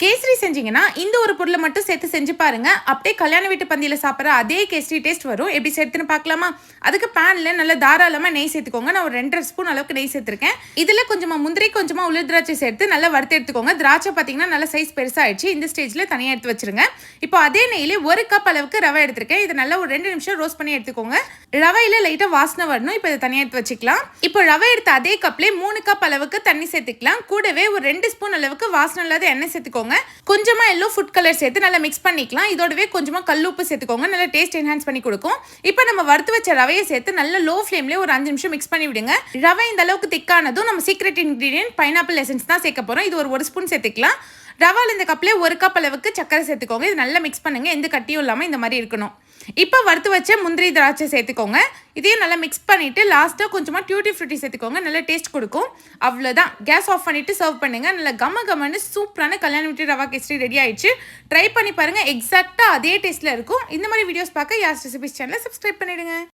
கேசரி செஞ்சீங்கன்னா இந்த ஒரு பொருளை மட்டும் சேர்த்து செஞ்சு பாருங்க. அப்படியே கல்யாண வீட்டு பந்தியில் சாப்பிட்ற அதே கேசரி டேஸ்ட் வரும். எப்படி சேர்த்துன்னு பார்க்கலாமா? அதுக்கு பேனில் நல்லா தாராளமாக நெய் சேர்த்துக்கோங்க. நான் ஒரு ரெண்டரை ஸ்பூன் அளவுக்கு நெய் சேர்த்துருக்கேன். இதில் கொஞ்சமாக முந்திரி கொஞ்சமாக உளுர் திராட்சை சேர்த்து நல்லா வறுத்து எடுத்துக்கோங்க. திராட்சை பார்த்தீங்கன்னா நல்லா சைஸ் பெருசாகிடுச்சு இந்த ஸ்டேஜில் தனியாக எடுத்து வச்சிருங்க. இப்போ அதே நெய்யிலே ஒரு கப் அளவுக்கு ரவை எடுத்திருக்கேன். இதை நல்லா ஒரு ரெண்டு நிமிஷம் ரோஸ்ட் பண்ணி எடுத்துக்கோங்க. ரவையில் லைட்டாக வாசனை வரணும். இப்போ இதை தனியாக எடுத்து வச்சுக்கலாம். இப்போ ரவை எடுத்த அதே கப்லேயே மூணு கப் அளவுக்கு தண்ணி சேர்த்துக்கலாம். கூடவே ஒரு ரெண்டு ஸ்பூன் அளவுக்கு வாசனை இல்லாத எண்ணெய் சேர்த்துக்கோங்க. கொஞ்சமா எல்லோ ஃபுட் கலர் சேர்த்து நல்லா மிக்ஸ் பண்ணிக்கலாம். இதோடவே கொஞ்சமா கல்லுப்பு சேர்த்துக்கோங்க. நல்லா டேஸ்ட் என்ஹான்ஸ் பண்ணி கொடுக்கும். இப்போ நம்ம வறுத்து வச்ச ரவையை சேர்த்து நல்ல லோ ஃப்ளேம்லேயே ஒரு அஞ்சு நிமிஷம் மிக்ஸ் பண்ணி விடுங்க. ரவை இந்த அளவுக்கு திக்கானதும் நம்ம சீக்ரெட் இன்க்ரீடியன்ட் பைனாப்பிள் எசன்ஸ் தான் சேர்க்க போறோம். இது ஒரு ஒரு ஸ்பூன் சேர்த்துக்கலாம். ரவால் இந்த கப்பில் ஒரு கப் அளவுக்கு சக்கரை சேர்த்துக்கோங்க. இது நல்லா மிக்ஸ் பண்ணுங்க. எந்த கட்டியும் இல்லாமல் இந்த மாதிரி இருக்கணும். இப்போ வறுத்து வச்ச முந்திரி திராட்சை சேர்த்துக்கோங்க. இதையும் நல்லா மிக்ஸ் பண்ணிவிட்டு லாஸ்ட்டாக கொஞ்சமாக டியூட்டி ஃப்ரூட்டி சேர்த்துக்கோங்க. நல்லா டேஸ்ட் கொடுக்கும். அவ்வளோதான் கேஸ் ஆஃப் பண்ணிவிட்டு சர்வ் பண்ணுங்கள் நல்லா கம கமன்னு சூப்பரான கல்யாண வீட்டு ரவா கேசரி ரெடி ஆயிடுச்சு. ட்ரை பண்ணி பாருங்கள் எக்ஸாக்டாக அதே டேஸ்ட்டில் இருக்கும். இந்த மாதிரி வீடியோஸ் பார்க்க யாஸ் ரெசிபிஸ் சேனலை சப்ஸ்கிரைப் பண்ணிடுங்க.